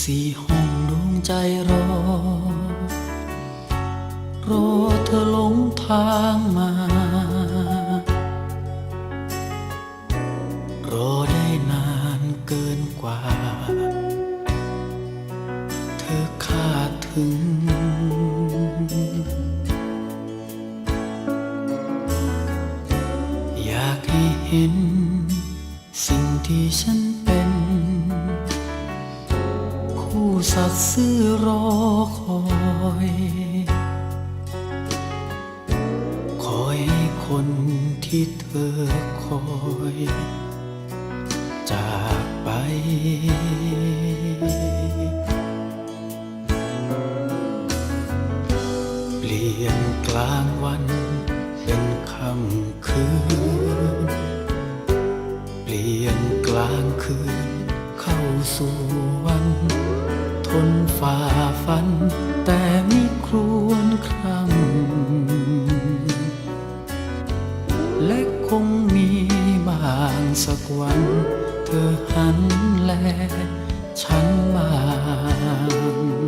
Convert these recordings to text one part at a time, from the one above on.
สี่ห้องดวงใจรอ รอเธอหลงทางมา รอได้นานเกินกว่า เธอคาดถึง อยากให้เห็น สิ่งที่ฉัน สัตย์ซื่อรอคอย คอยให้คนที่เธอคอย จากไป เปลี่ยนกลางวันเป็นค่ำคืน เปลี่ยนกลางคืนเข้าสู่ คนฝ่าฟัน แต่ไม่ครวนครำและคงมีบางสักวัน เธอหันแล ฉันมาง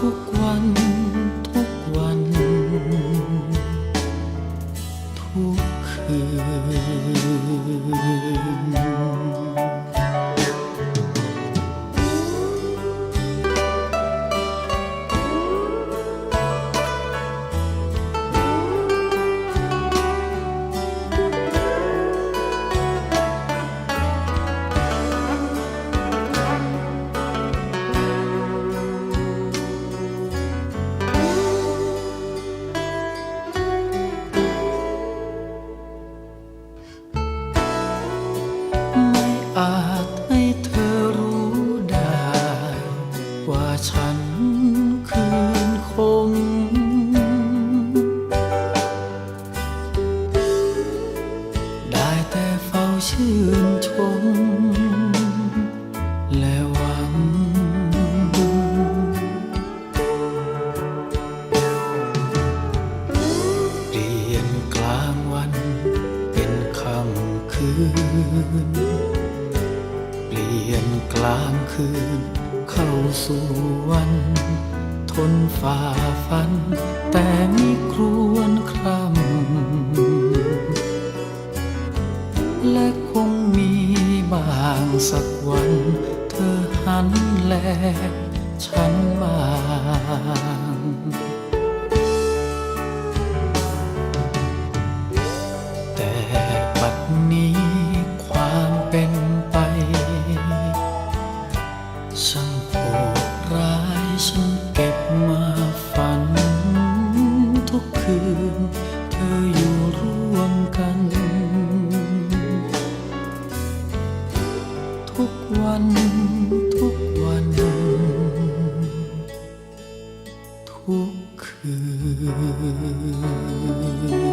ทุก ชื่นชม และหวังเปลี่ยนกลางวันเป็นค่ำคืน เปลี่ยนกลางคืน เข้าสู่วัน ทนฝ่าฟัน แต่ม่ครวนครำ และคงมีบางสักวัน เธอหันแล ฉันมา วันทุกวัน ทุกคืน